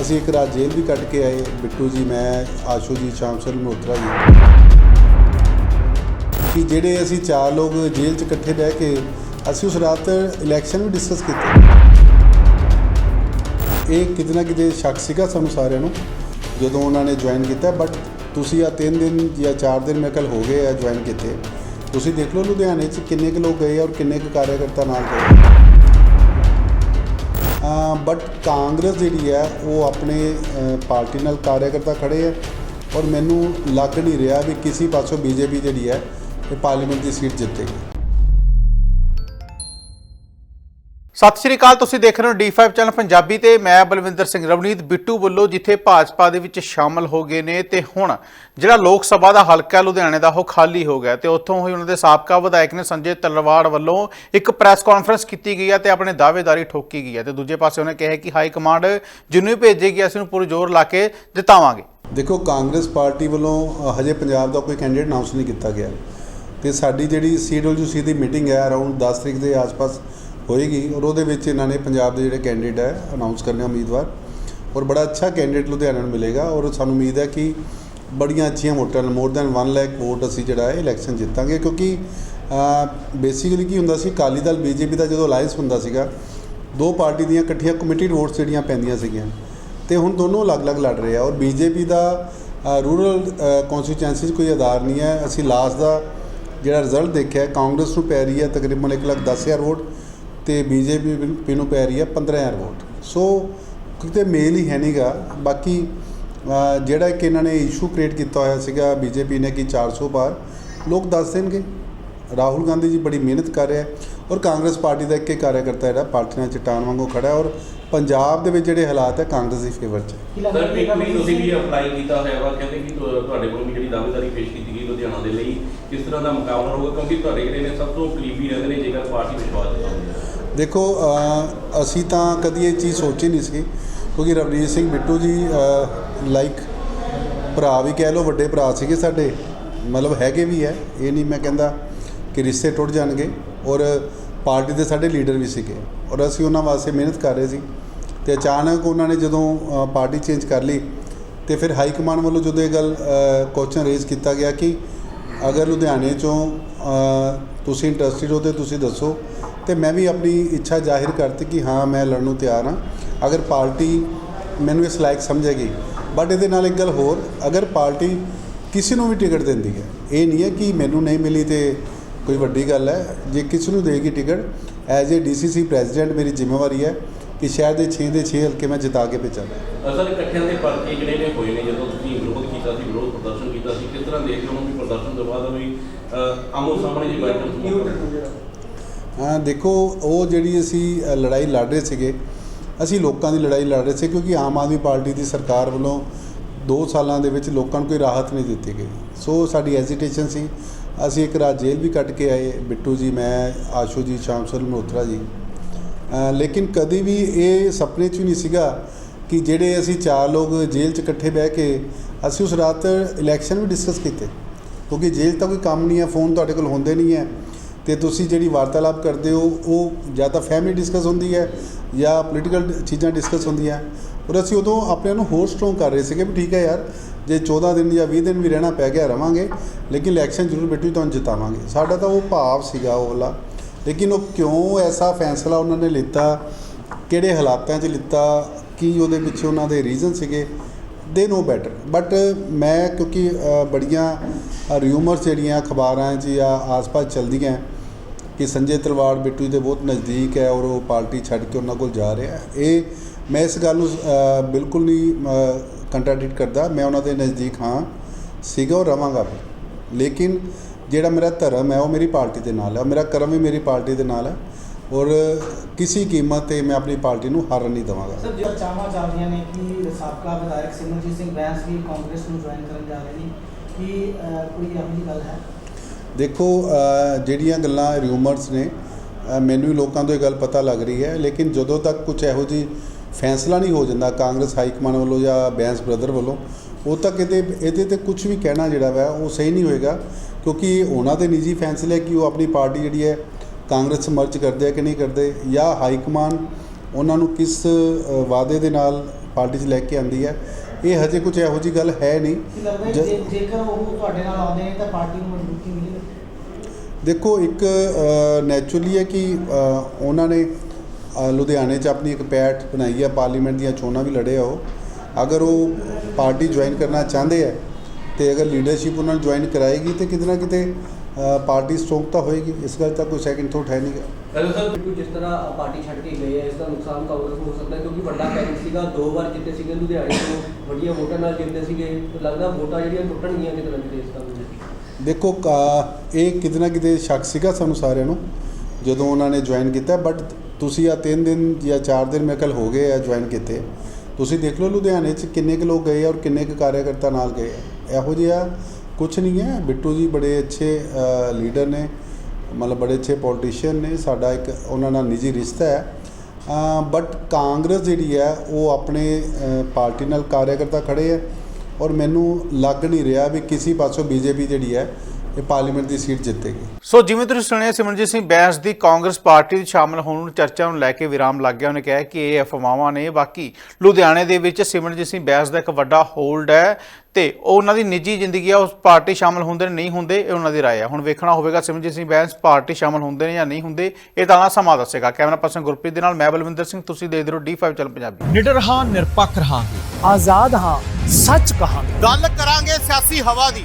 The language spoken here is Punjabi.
ਅਸੀਂ ਇੱਕ ਰਾਤ ਜੇਲ੍ਹ ਵੀ ਕੱਟ ਕੇ ਆਏ। ਬਿੱਟੂ ਜੀ, ਮੈਂ, ਆਸ਼ੂ ਜੀ, ਸ਼ਾਮ ਸਰ ਮਲਹੋਤਰਾ ਜੀ। ਕਿ ਜਿਹੜੇ ਅਸੀਂ ਚਾਰ ਲੋਕ ਜੇਲ੍ਹ 'ਚ ਇਕੱਠੇ ਬਹਿ ਕੇ ਅਸੀਂ ਉਸ ਰਾਤ ਇਲੈਕਸ਼ਨ ਵੀ ਡਿਸਕਸ ਕੀਤੇ। ਇਹ ਕਿਤੇ ਨਾ ਕਿਤੇ ਸ਼ੱਕ ਸੀਗਾ ਸਾਨੂੰ ਸਾਰਿਆਂ ਨੂੰ, ਜਦੋਂ ਉਹਨਾਂ ਨੇ ਜੁਆਇਨ ਕੀਤਾ। ਬਟ ਤੁਸੀਂ ਆ 3 ਦਿਨ ਜਾਂ 4 ਦਿਨ ਮੇਰੇ ਖਿਆਲ ਹੋ ਗਏ ਆ ਜੁਆਇਨ ਕੀਤੇ। ਤੁਸੀਂ ਦੇਖ ਲਓ ਲੁਧਿਆਣੇ 'ਚ ਕਿੰਨੇ ਕੁ ਲੋਕ ਗਏ ਔਰ ਕਿੰਨੇ ਕੁ ਕਾਰਜਕਰਤਾ ਨਾਲ ਗਏ। ਬਟ ਕਾਂਗਰਸ ਜਿਹੜੀ ਹੈ, ਉਹ ਆਪਣੇ ਪਾਰਟੀ ਨਾਲ ਕਾਰਜਕਰਤਾ ਖੜੇ ਹੈ, ਔਰ ਮੈਨੂੰ ਲੱਗ ਨਹੀਂ ਰਿਹਾ ਵੀ ਕਿਸੇ ਪਾਸੋਂ ਬੀਜੇਪੀ ਜਿਹੜੀ ਹੈ, ਇਹ ਪਾਰਲੀਮੈਂਟ ਦੀ ਸੀਟ ਜਿੱਤੇਗੀ। ਸਤਿ ਸ਼੍ਰੀ ਅਕਾਲ, ਤੁਸੀਂ ਦੇਖ ਰਹੇ ਹੋ D5 ਚੈਨਲ ਪੰਜਾਬੀ ਤੇ ਮੈਂ ਬਲਵਿੰਦਰ ਸਿੰਘ ਰਵਨੀਤ ਬਿੱਟੂ ਵੱਲੋਂ ਜਿੱਥੇ ਭਾਜਪਾ ਦੇ ਵਿੱਚ ਸ਼ਾਮਲ ਹੋ ਗਏ ਨੇ ਤੇ ਹੁਣ ਜਿਹੜਾ ਲੋਕ ਸਭਾ ਦਾ ਹਲਕਾ ਲੁਧਿਆਣੇ ਦਾ, ਉਹ ਖਾਲੀ ਹੋ ਗਿਆ ਤੇ ਉੱਥੋਂ ਹੀ ਉਹਨਾਂ ਦੇ ਸਾਬਕਾ ਵਿਧਾਇਕ ਨੇ ਸੰਜੇ ਤਲਵਾੜ ਵੱਲੋਂ ਇੱਕ ਪ੍ਰੈਸ ਕਾਨਫਰੰਸ ਕੀਤੀ ਗਈ ਹੈ ਤੇ ਆਪਣੇ ਦਾਅਵੇਦਾਰੀ ਠੋਕੀ ਗਈ ਹੈ ਤੇ ਦੂਜੇ ਪਾਸੇ ਉਹਨੇ ਕਿਹਾ ਕਿ ਹਾਈ ਕਮਾਂਡ ਜਿਹਨੂੰ ਵੀ ਭੇਜੇਗੀ ਅਸੀਂ ਉਹਨੂੰ ਪੂਰੇ ਜ਼ੋਰ ਲਾ ਕੇ ਜਿਤਾਵਾਂਗੇ। ਦੇਖੋ, ਕਾਂਗਰਸ ਪਾਰਟੀ ਵੱਲੋਂ ਹਜੇ ਪੰਜਾਬ ਦਾ ਕੋਈ ਕੈਂਡੀਡੇਟ ਅਨਾਉਂਸ ਨਹੀਂ ਕੀਤਾ ਗਿਆ। ਤੇ ਸਾਡੀ ਜਿਹੜੀ ਸੀਡਬਲਯੂਸੀ ਦੀ ਮੀਟਿੰਗ ਹੈ ਅਰਾਊਂਡ 10 ਤਰੀਕ ਦੇ ਆਸ-ਪਾਸ ਹੋਏਗੀ ਔਰ ਉਹਦੇ ਵਿੱਚ ਇਹਨਾਂ ਨੇ ਪੰਜਾਬ ਦੇ ਜਿਹੜੇ ਕੈਂਡੀਡੇਟ ਹੈ ਅਨਾਉਂਸ ਕਰਨੇ ਉਮੀਦਵਾਰ ਔਰ ਬੜਾ ਅੱਛਾ ਕੈਂਡੀਡੇਟ ਲੁਧਿਆਣਾ ਨੂੰ ਮਿਲੇਗਾ ਔਰ ਸਾਨੂੰ ਉਮੀਦ ਹੈ ਕਿ ਬੜੀਆਂ ਅੱਛੀਆਂ ਵੋਟਾਂ ਮੋਰ ਦੈਨ 1 ਲੱਖ ਵੋਟ ਅਸੀਂ ਜਿਹੜਾ ਹੈ ਇਲੈਕਸ਼ਨ ਜਿੱਤਾਂਗੇ ਕਿਉਂਕਿ ਬੇਸਿਕਲੀ ਕੀ ਹੁੰਦਾ ਸੀ, ਅਕਾਲੀ ਦਲ, ਬੀਜੇਪੀ ਦਾ ਜਦੋਂ ਅਲਾਈਅੰਸ ਹੁੰਦਾ ਸੀਗਾ, ਦੋ ਪਾਰਟੀ ਦੀਆਂ ਇਕੱਠੀਆਂ ਕਮਿਟਿਡ ਵੋਟਸ ਜਿਹੜੀਆਂ ਪੈਂਦੀਆਂ ਸੀਗੀਆਂ ਤੇ ਹੁਣ ਦੋਨੋਂ ਅਲੱਗ-ਅਲੱਗ ਲੜ ਰਹੇ ਆ ਔਰ ਬੀਜੇਪੀ ਦਾ ਰੂਰਲ ਕਨਸਟੀਚੁਐਂਸੀ 'ਚ ਕੋਈ ਆਧਾਰ ਨਹੀਂ ਹੈ। ਅਸੀਂ ਲਾਸਟ ਦਾ ਜਿਹੜਾ ਰਿਜ਼ਲਟ ਦੇਖਿਆ, ਕਾਂਗਰਸ ਨੂੰ ਪੈ ਰਹੀ ਹੈ ਤਕਰੀਬਨ ਇੱਕ ਲੱਖ ਦਸ ਹਜ਼ਾਰ ਵੋਟ ਤੇ ਬੀਜੇਪੀ ਨੂੰ ਪੈ ਰਹੀ ਹੈ 15000 ਵੋਟ। ਸੋ ਕਿਤੇ ਮੇਲ ਹੀ ਹੈ ਨਹੀਂਗਾ ਬਾਕੀ ਜਿਹੜਾ ਕਿ ਇਹਨਾਂ ਨੇ ਇਸ਼ੂ ਕ੍ਰੀਏਟ ਕੀਤਾ ਹੋਇਆ ਸੀਗਾ ਬੀਜੇਪੀ ਨੇ ਕਿ 400 ਪਾਰ ਲੋਕ ਦੱਸ ਦੇਣਗੇ। ਰਾਹੁਲ ਗਾਂਧੀ ਜੀ ਬੜੀ ਮਿਹਨਤ ਕਰ ਰਿਹਾ ਹੈ ਔਰ ਕਾਂਗਰਸ ਪਾਰਟੀ ਦਾ ਇੱਕ ਇੱਕ ਕਾਰਜਕਰਤਾ ਜਿਹੜਾ ਪਾਰਟੀ ਨਾਲ ਚਟਾਨ ਵਾਂਗੂ ਖੜਾ ਹੈ ਔਰ ਪੰਜਾਬ ਦੇ ਵਿੱਚ ਜਿਹੜੇ ਹਾਲਾਤ ਹੈ ਕਾਂਗਰਸ ਦੀ ਫੇਵਰ 'ਚ ਹੈ। ਸਰ ਇੱਕ ਵੀ ਤੁਸੀਂ ਵੀ ਅਪਲਾਈ ਕੀਤਾ ਹੋਇਆ ਵਾ ਕਹਿੰਦੇ ਕਿ ਤੁਹਾਡੇ ਕੋਲ ਵੀ ਜਿਹੜੀ ਦਾਅਵੇਦਾਰੀ ਪੇਸ਼ ਕੀਤੀ ਗਈ ਲੁਧਿਆਣਾ ਦੇ ਲਈ ਕਿਸ ਤਰ੍ਹਾਂ ਦਾ ਮੁਕਾਬਲਾ ਹੋਊਗਾ? ਕਿਉਂਕਿ ਤੁਹਾਡੇ ਜਿਹੜੇ ਨੇ ਸਭ ਤੋਂ ਕਰੀਬੀ ਰਹਿੰਦੇ ਨੇ ਜੇਕਰ ਪਾਰਟੀ ਵਿਸ਼ਵਾਸ ਦਿਖਾਉਂਦੀ ਹੈ ਦੇਖੋ ਅਸੀਂ ਤਾਂ ਕਦੀ ਇਹ ਚੀਜ਼ ਸੋਚੀ ਨਹੀਂ ਸੀ, ਕਿਉਂਕਿ ਰਵਨੀਤ ਸਿੰਘ ਬਿੱਟੂ ਜੀ ਲਾਈਕ ਭਰਾ ਵੀ ਕਹਿ ਲਓ, ਵੱਡੇ ਭਰਾ ਸੀਗੇ ਸਾਡੇ, ਮਤਲਬ ਹੈਗੇ ਵੀ ਹੈ, ਇਹ ਨਹੀਂ ਮੈਂ ਕਹਿੰਦਾ ਕਿ ਰਿਸ਼ਤੇ ਟੁੱਟ ਜਾਣਗੇ, ਔਰ ਪਾਰਟੀ ਦੇ ਸਾਡੇ ਲੀਡਰ ਵੀ ਸੀਗੇ, ਔਰ ਅਸੀਂ ਉਹਨਾਂ ਵਾਸਤੇ ਮਿਹਨਤ ਕਰ ਰਹੇ ਸੀ, ਤੇ ਅਚਾਨਕ ਉਹਨਾਂ ਨੇ ਜਦੋਂ ਪਾਰਟੀ ਚੇਂਜ ਕਰ ਲਈ, ਤੇ ਫਿਰ ਹਾਈ ਕਮਾਂਡ ਵੱਲੋਂ ਜਦੋਂ ਇਹ ਗੱਲ ਕੁਐਸਚਨ ਰੇਜ਼ ਕੀਤਾ ਗਿਆ ਕਿ ਅਗਰ ਲੁਧਿਆਣੇ ਚੋਂ ਤੁਸੀਂ ਇੰਟਰਸਟਿਡ ਹੋ ਤੇ ਤੁਸੀਂ ਦੱਸੋ ਤੇ ਮੈਂ ਵੀ ਆਪਣੀ ਇੱਛਾ ਜ਼ਾਹਿਰ ਕਰਤੀ ਕਿ ਹਾਂ, ਮੈਂ ਲੜਨ ਨੂੰ ਤਿਆਰ ਹਾਂ। ਅਗਰ ਪਾਰਟੀ ਮੈਨੂੰ ਇਸ ਲਾਇਕ ਸਮਝੇਗੀ ਬਟ ਇਹਦੇ ਨਾਲ ਇੱਕ ਗੱਲ ਹੋਰ, ਅਗਰ ਪਾਰਟੀ ਕਿਸੇ ਨੂੰ ਵੀ ਟਿਕਟ ਦਿੰਦੀ ਹੈ, ਇਹ ਨਹੀਂ ਹੈ ਕਿ ਮੈਨੂੰ ਨਹੀਂ ਮਿਲੀ ਤੇ ਕੋਈ ਵੱਡੀ ਗੱਲ ਹੈ। ਜੇ ਕਿਸੇ ਨੂੰ ਦੇਗੀ ticket as a DCC president ਮੇਰੀ ਜ਼ਿੰਮੇਵਾਰੀ ਹੈ ਕਿ ਸ਼ਹਿਰ ਦੇ 6 ਦੇ 6 ਹਲਕੇ ਮੈਂ ਜਿਤਾ ਕੇ ਭੇਜਾਂ। ਅਸਲ ਇਕੱਠਿਆਂ ਦੇ ਪਰਚੇ ਜਿਹੜੇ ਨੇ ਹੋਏ ਨੇ ਜਦੋਂ ਤੁਸੀਂ ਵਿਰੋਧ ਕੀਤਾ ਸੀ, ਵਿਰੋਧ ਪ੍ਰਦਰਸ਼ਨ ਕੀਤਾ ਸੀ, ਕਿਸ ਤਰ੍ਹਾਂ ਦੇਖਦੇ ਹੋ ਕਿ ਪ੍ਰਦਰਸ਼ਨ ਤੋਂ ਬਾਅਦ ਵੀ ਆਮੋ ਸਾਹਮਣੇ ਜੀ ਬੈਠਣ ਦੇਖੋ, ਉਹ ਜਿਹੜੀ ਅਸੀਂ ਲੜਾਈ ਲੜ ਰਹੇ ਸੀਗੇ, ਅਸੀਂ ਲੋਕਾਂ ਦੀ ਲੜਾਈ ਲੜ ਰਹੇ ਸੀ ਕਿਉਂਕਿ ਆਮ ਆਦਮੀ ਪਾਰਟੀ ਦੀ ਸਰਕਾਰ ਵੱਲੋਂ 2 ਸਾਲਾਂ ਦੇ ਵਿੱਚ ਲੋਕਾਂ ਨੂੰ ਕੋਈ ਰਾਹਤ ਨਹੀਂ ਦਿੱਤੀ ਗਈ। ਸੋ, ਸਾਡੀ ਐਜੀਟੇਸ਼ਨ ਸੀ। ਅਸੀਂ ਇੱਕ ਰਾਤ ਜੇਲ੍ਹ ਵੀ ਕੱਟ ਕੇ ਆਏ। ਬਿੱਟੂ ਜੀ, ਮੈਂ, ਆਸ਼ੂ ਜੀ, ਸ਼ਾਮ ਸਰ ਮਲਹੋਤਰਾ ਜੀ। ਲੇਕਿਨ ਕਦੀ ਵੀ ਇਹ ਸੁਪਨੇ 'ਚ ਵੀ ਨਹੀਂ ਸੀਗਾ ਕਿ ਜਿਹੜੇ ਅਸੀਂ ਚਾਰ ਲੋਕ ਜੇਲ੍ਹ 'ਚ ਇਕੱਠੇ ਬਹਿ ਕੇ ਅਸੀਂ ਉਸ ਰਾਤ ਇਲੈਕਸ਼ਨ ਵੀ ਡਿਸਕਸ ਕੀਤੇ। ਕਿਉਂਕਿ ਜੇਲ੍ਹ ਤਾਂ ਕੋਈ ਕੰਮ ਨਹੀਂ ਹੈ, ਫੋਨ ਤੁਹਾਡੇ ਕੋਲ ਹੁੰਦੇ ਨਹੀਂ ਹੈ। ਅਤੇ ਤੁਸੀਂ ਜਿਹੜੀ ਵਾਰਤਾਲਾਪ ਕਰਦੇ ਹੋ, ਉਹ ਜਾਂ ਤਾਂ ਫੈਮਿਲੀ ਡਿਸਕਸ ਹੁੰਦੀ ਹੈ ਜਾਂ ਪੋਲੀਟੀਕਲ ਚੀਜ਼ਾਂ ਡਿਸਕਸ ਹੁੰਦੀਆਂ। ਔਰ ਅਸੀਂ ਉਦੋਂ ਆਪਣੇ ਨੂੰ ਹੋਰ ਸਟਰੋਂਗ ਕਰ ਰਹੇ ਸੀਗੇ ਵੀ ਠੀਕ ਹੈ ਯਾਰ, ਜੇ 14 ਦਿਨ ਜਾਂ 20 ਦਿਨ ਵੀ ਰਹਿਣਾ ਪੈ ਗਿਆ ਰਵਾਂਗੇ, ਲੇਕਿਨ ਇਲੈਕਸ਼ਨ ਜ਼ਰੂਰ ਬੇਟੂ ਤੁਹਾਨੂੰ ਜਿਤਾਵਾਂਗੇ। ਸਾਡਾ ਤਾਂ ਉਹ ਭਾਵ ਸੀਗਾ ਉਹ ਵਾਲਾ। ਲੇਕਿਨ ਉਹ ਕਿਉਂ ਐਸਾ ਫੈਸਲਾ ਉਹਨਾਂ ਨੇ ਲਿੱਤਾ, ਕਿਹੜੇ ਹਾਲਾਤਾਂ 'ਚ ਲਿੱਤਾ, ਕੀ ਉਹਦੇ ਪਿੱਛੇ ਉਹਨਾਂ ਦੇ ਰੀਜ਼ਨ ਸੀਗੇ ਦੇ ਨੋ ਬੈਟਰ ਬਟ ਮੈਂ ਕਿਉਂਕਿ ਬੜੀਆਂ ਰਿਊਮਰਸ ਜਿਹੜੀਆਂ ਅਖਬਾਰਾਂ 'ਚ ਜਾਂ ਆਸ-ਪਾਸ ਚੱਲਦੀਆਂ ਕਿ ਸੰਜੇ ਤਲਵਾੜ ਬਿੱਟੂ ਦੇ ਬਹੁਤ ਨਜ਼ਦੀਕ ਹੈ ਔਰ ਉਹ ਪਾਰਟੀ ਛੱਡ ਕੇ ਉਹਨਾਂ ਕੋਲ ਜਾ ਰਿਹਾ ਇਹ ਮੈਂ ਇਸ ਗੱਲ ਨੂੰ ਬਿਲਕੁਲ ਨਹੀਂ ਕੰਟਰਡਿਕਟ ਕਰਦਾ। ਮੈਂ ਉਹਨਾਂ ਦੇ ਨਜ਼ਦੀਕ ਹਾਂ, ਸੀਗਾ ਔਰ ਰਵਾਂਗਾ ਵੀ ਲੇਕਿਨ ਜਿਹੜਾ ਮੇਰਾ ਧਰਮ ਹੈ, ਉਹ ਮੇਰੀ ਪਾਰਟੀ ਦੇ ਨਾਲ ਹੈ ਮੇਰਾ ਕਰਮ ਵੀ ਮੇਰੀ ਪਾਰਟੀ ਦੇ ਨਾਲ ਹੈ ਔਰ ਕਿਸੇ ਕੀਮਤ ਤੇ ਮੈਂ ਆਪਣੀ ਪਾਰਟੀ ਨੂੰ ਹਾਰਨ ਨਹੀਂ ਦੇਵਾਂਗਾ। ਸਰ ਜੋ ਚਾਹਾਂ ਚੱਲ ਰਹੀਆਂ ਨੇ ਕਿ ਸਾਬਕਾ ਵਿਧਾਇਕ ਸਿਮਰਜੀਤ ਸਿੰਘ ਬੈਂਸ ਵੀ ਕਾਂਗਰਸ ਨੂੰ ਜੁਆਇਨ ਕਰਨ ਜਾ ਰਹੇ ਨੇ, ਕਿ ਕੋਈ ਇਹੋ ਗੱਲ ਹੈ? ਦੇਖੋ ਜਿਹੜੀਆਂ ਗੱਲਾਂ ਰਿਊਮਰਸ ਨੇ ਮੈਨੂੰ ਵੀ ਲੋਕਾਂ ਤੋਂ ਇਹ ਗੱਲ ਪਤਾ ਲੱਗ ਰਹੀ ਹੈ, ਲੇਕਿਨ ਜਦੋਂ ਤੱਕ ਕੁਝ ਇਹੋ ਜਿਹੀ ਫੈਸਲਾ ਨਹੀਂ ਹੋ ਜਾਂਦਾ ਕਾਂਗਰਸ ਹਾਈ ਕਮਾਂਡ ਵੱਲੋਂ ਜਾਂ ਬੈਂਸ ਬ੍ਰਦਰ ਵੱਲੋਂ ਉਦੋਂ ਤੱਕ ਇਹਦੇ ਇਹਦੇ ਤੇ ਕੁਝ ਵੀ ਕਹਿਣਾ ਜਿਹੜਾ ਵਾ, ਉਹ ਸਹੀ ਨਹੀਂ ਹੋਏਗਾ, ਕਿਉਂਕਿ ਉਹਨਾਂ ਦੇ ਨਿੱਜੀ ਫੈਸਲੇ ਕਿ ਉਹ ਆਪਣੀ ਪਾਰਟੀ ਜਿਹੜੀ ਹੈ ਕਾਂਗਰਸ 'ਚ ਮਰਜ ਕਰਦੇ ਆ ਕਿ ਨਹੀਂ ਕਰਦੇ, ਜਾਂ ਹਾਈ ਕਮਾਂਡ ਉਹਨਾਂ ਨੂੰ ਕਿਸ ਵਾਅਦੇ ਦੇ ਨਾਲ ਪਾਰਟੀ 'ਚ ਲੈ ਕੇ ਆਂਦੀ ਹੈ ਇਹ ਹਜੇ ਕੁਝ ਇਹੋ ਜੀ ਗੱਲ ਹੈ ਨਹੀਂ। ਜ- ਜੇਕਰ ਉਹ ਤੁਹਾਡੇ ਨਾਲ ਆਉਂਦੇ ਨੇ ਤਾਂ ਪਾਰਟੀ ਨੂੰ ਮਜ਼ਬੂਤੀ ਮਿਲੇਗੀ ਦੇਖੋ ਇੱਕ ਨੈਚੁਰਲੀ ਹੈ ਕਿ ਅ, ਉਹਨਾਂ ਨੇ ਅ, ਲੁਧਿਆਣੇ 'ਚ ਆਪਣੀ ਇੱਕ ਪੈਠ ਬਣਾਈ ਹੈ ਪਾਰਲੀਮੈਂਟ ਦੀਆਂ ਚੋਣਾਂ ਵੀ ਲੜੇ ਆ ਉਹ। ਅਗਰ ਉਹ ਪਾਰਟੀ ਜੁਆਇਨ ਕਰਨਾ ਚਾਹੁੰਦੇ ਆ ਤੇ ਅਗਰ ਲੀਡਰਸ਼ਿਪ ਉਹਨਾਂ ਨੂੰ ਜੁਆਇਨ ਕਰਾਏਗੀ ਤੇ ਕਿਤੇ ਨਾ ਕਿਤੇ ਅ, ਪਾਰਟੀ ਸਟਰੋਂਗ ਤਾਂ ਹੋਏਗੀ। ਇਸ ਗੱਲ ਦਾ ਕੋਈ ਸੈਕਿੰਡ ਥੋਟ ਹੈ ਨਹੀਂ ਅਗਰ ਸਰ ਬਿੱਟੂ ਜਿਸ ਤਰ੍ਹਾਂ ਪਾਰਟੀ ਛੱਡ ਕੇ ਗਏ ਆ, ਇਸ ਦਾ ਨੁਕਸਾਨ ਕਾਂਗਰਸ ਨੂੰ ਹੋ ਸਕਦਾ ਹੈ ਕਿਉਂਕਿ ਵੱਡਾ ਕੈਂਪ ਸੀਗਾ, ਦੋ ਵਾਰ ਜਿੱਤੇ ਸੀਗੇ ਲੁਧਿਆਣੇ ਤੋਂ, ਵੱਡੀਆਂ ਵੋਟਾਂ ਨਾਲ ਜਿੱਤੇ ਸੀਗੇ ਲੱਗਦਾ ਵੋਟਾਂ ਜਿਹੜੀਆਂ ਟੁੱਟਣਗੀਆਂ ਕਿਤੇ ਨਾ ਕਿਤੇ ਇਸ ਕੰਮ ਦੇਖੋ, ਕਾ- ਇਹ ਕਿਤੇ ਨਾ ਕਿਤੇ ਸ਼ੱਕ ਸੀਗਾ ਸਾਨੂੰ ਸਾਰਿਆਂ ਨੂੰ, ਜਦੋਂ ਉਹਨਾਂ ਨੇ ਜੁਆਇਨ ਕੀਤਾ ਬਟ ਤੁਸੀਂ ਆ 3 ਦਿਨ ਜਾਂ 4 ਦਿਨ ਮੇਰੇ ਖਿਆਲ ਹੋ ਗਏ ਆ ਜੁਆਇਨ ਕੀਤੇ। ਤੁਸੀਂ ਦੇਖ ਲਓ ਲੁਧਿਆਣੇ 'ਚ ਕਿੰਨੇ ਕੁ ਲੋਕ ਗਏ ਔਰ ਕਿੰਨੇ ਕੁ ਕਾਰਿਆਕਰਤਾ ਨਾਲ ਗਏ ਇਹੋ ਜਿਹਾ ਕੁਝ ਨਹੀਂ ਹੈ। ਬਿੱਟੂ ਜੀ ਬੜੇ ਅੱਛੇ ਲੀਡਰ ਨੇ। ਮਤਲਬ ਬੜੇ ਅੱਛੇ ਪੋਲੀਟੀਸ਼ੀਅਨ ਨੇ, ਸਾਡਾ ਇੱਕ ਉਹਨਾਂ ਨਾਲ ਨਿੱਜੀ ਰਿਸ਼ਤਾ ਹੈ। ਬਟ ਕਾਂਗਰਸ ਜਿਹੜੀ ਹੈ, ਉਹ ਆਪਣੇ ਪਾਰਟੀ ਨਾਲ ਕਾਰਿਆਕਰਤਾ ਖੜੇ ਹੈ। ਔਰ ਮੈਨੂੰ ਲੱਗ ਨਹੀਂ ਰਿਹਾ ਵੀ ਕਿਸੇ ਪਾਸੋਂ ਬੀਜੇਪੀ ਜਿਹੜੀ ਹੈ ਇਹ ਪਾਰਲੀਮੈਂਟ ਦੀ ਸੀਟ ਜਿੱਤੇਗੀ। ਸੋ ਜਿਵੇਂ ਤੁਸੀਂ ਸੁਣਿਆ ਸਿਮਰਨਜੀਤ ਸਿੰਘ ਬੈਂਸ ਦੀ ਕਾਂਗਰਸ ਪਾਰਟੀ ਵਿੱਚ ਸ਼ਾਮਲ ਹੋਣ ਨੂੰ ਚਰਚਾ ਨੂੰ ਲੈ ਕੇ ਵਿਰਾਮ ਲੱਗ ਗਿਆ। ਉਹਨੇ ਕਿਹਾ ਕਿ ਇਹ ਅਫਵਾਹਾਂ ਨੇ। ਬਾਕੀ ਲੁਧਿਆਣੇ ਦੇ ਵਿੱਚ ਸਿਮਰਨਜੀਤ ਸਿੰਘ ਬੈਂਸ ਦਾ ਇੱਕ ਵੱਡਾ ਹੋਲਡ ਹੈ ਤੇ ਉਹ ਉਹਨਾਂ ਦੀ ਨਿੱਜੀ ਜ਼ਿੰਦਗੀ ਆ। ਉਸ ਪਾਰਟੀ ਸ਼ਾਮਲ ਹੁੰਦੇ ਨੇ ਨਹੀਂ ਹੁੰਦੇ ਇਹ ਉਹਨਾਂ ਦੀ ਰਾਏ ਹੈ ਹੁਣ ਵੇਖਣਾ ਹੋਵੇਗਾ ਸਿਮਰਨਜੀਤ ਸਿੰਘ ਬੈਂਸ ਪਾਰਟੀ ਸ਼ਾਮਲ ਹੁੰਦੇ ਨੇ ਜਾਂ ਨਹੀਂ ਹੁੰਦੇ ਇਹ ਤਾਂ ਸਮਾਂ ਦੱਸੇਗਾ। ਕੈਮਰਾ ਪਰਸਨ ਗੁਰਪ੍ਰੀਤ ਦੇ ਨਾਲ ਮੈਂ ਬਲਵਿੰਦਰ ਸਿੰਘ ਤੁਸੀਂ ਦੇਖਦੇ ਰਹੋ D5 ਚੈਨਲ ਪੰਜਾਬੀ। ਨਿਡਰ ਹਾਂ ਨਿਰਪੱਖ ਰਹਾਂਗੇ। ਆਜ਼ਾਦ ਹਾਂ ਸੱਚ ਕਹਾਂਗੇ। ਗੱਲ ਕਰਾਂਗੇ ਸਿਆਸੀ ਹਵਾ ਦੀ।